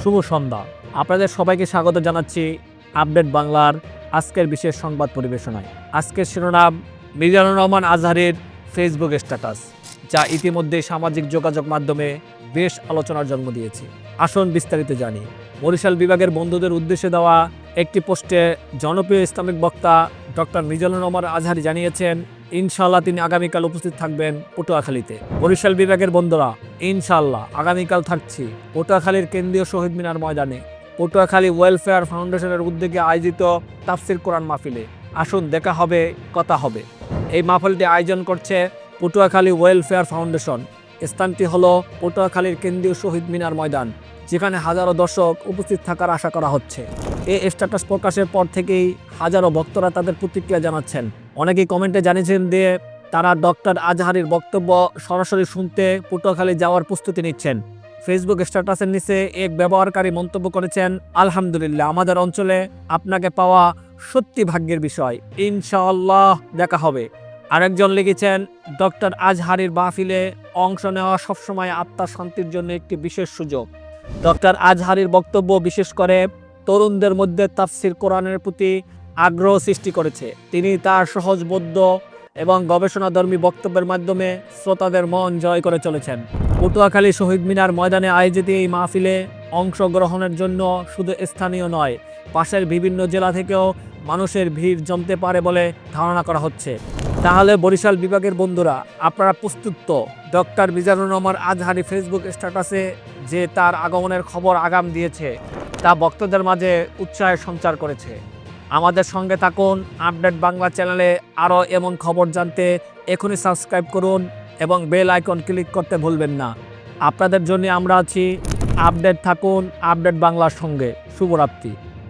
শুভ সন্ধ্যা। আপনাদের সবাইকে স্বাগত জানাচ্ছি আপডেট বাংলার আজকের বিশেষ সংবাদ পরিবেশনায়। আজকের শিরোনাম, মিজানুর রহমান আজহারের ফেসবুক স্ট্যাটাস যা ইতিমধ্যে সামাজিক যোগাযোগ মাধ্যমে বেশ আলোচনার জন্ম দিয়েছে। আসুন বিস্তারিত জানি। বরিশাল বিভাগের বন্ধুদের উদ্দেশ্যে দেওয়া একটি পোস্টে জনপ্রিয় ইসলামিক বক্তা ডক্টর মিজানুর রহমান আজহারি জানিয়েছেন ইনশাআল্লাহ তিনি আগামীকাল উপস্থিত থাকবেন পটুয়াখালীতে। বরিশাল বিভাগের বন্ধুরা ইনশাল্লাহ আগামীকাল থাকছি পটুয়াখালীর কেন্দ্রীয় শহীদ মিনার ময়দানে। পটুয়াখালী ওয়েলফেয়ার ফাউন্ডেশনের উদ্যোগে আয়োজিত তাফসির কোরআন মাহফিলে। আসুন, দেখা হবে, কথা হবে। এই মাহফিলটি আয়োজন করছে পটুয়াখালী ওয়েলফেয়ার ফাউন্ডেশন। স্থানটি হলো পটুয়াখালীর কেন্দ্রীয় শহীদ মিনার ময়দান, যেখানে হাজারো দর্শক উপস্থিত থাকার আশা করা হচ্ছে। এই স্ট্যাটাস প্রকাশের পর থেকেই হাজারো ভক্তরা তাদের প্রতিক্রিয়া জানাচ্ছেন। অনেকেই কমেন্টে জানিয়েছেন যে তারা ডক্টর আজহারির বক্তব্য সরাসরি শুনতে পটুয়াখালী যাওয়ার প্রস্তুতি নিচ্ছেন। ফেসবুক স্ট্যাটাসের নিচে এক ব্যবহারকারী মন্তব্য করেছেন, আলহামদুলিল্লাহ, আমাদের অঞ্চলে আপনাকে পাওয়া সত্যি ভাগ্যের বিষয়। ইনশাআল্লাহ দেখা হবে। আরেকজন লিখেছেন, ডক্টর আজহারির মাহফিলে অংশ নেওয়া সবসময় আত্মার শান্তির জন্য একটি বিশেষ সুযোগ। ডক্টর আজহারির বক্তব্য বিশেষ করে তরুণদের মধ্যে তাফসির কোরআনের প্রতি আগ্রহ সৃষ্টি করেছে। তিনি তার সহজবোধ্য এবং গবেষণাধর্মী বক্তব্যের মাধ্যমে শ্রোতাদের মন জয় করে চলেছেন। পটুয়াখালী শহীদ মিনার ময়দানে আয়োজিত এই মাহফিলে অংশগ্রহণের জন্য শুধু স্থানীয় নয়, পাশের বিভিন্ন জেলা থেকেও মানুষের ভিড় জমতে পারে বলে ধারণা করা হচ্ছে। তাহলে বরিশাল বিভাগের বন্ধুরা, আপনারা প্রস্তুত তো? ডক্টর মিজানুর রহমান আজহারি ফেসবুক স্ট্যাটাসে যে তার আগমনের খবর আগাম দিয়েছে, তা ভক্তদের মাঝে উৎসাহের সঞ্চার করেছে। আমাদের সঙ্গে থাকুন, আপডেট বাংলা চ্যানেলে আরও এমন খবর জানতে এখনই সাবস্ক্রাইব করুন এবং বেল আইকন ক্লিক করতে ভুলবেন না। আপনাদের জন্য আমরা আছি, আপডেট থাকুন, আপডেট বাংলার সঙ্গে। শুভরাত্রি।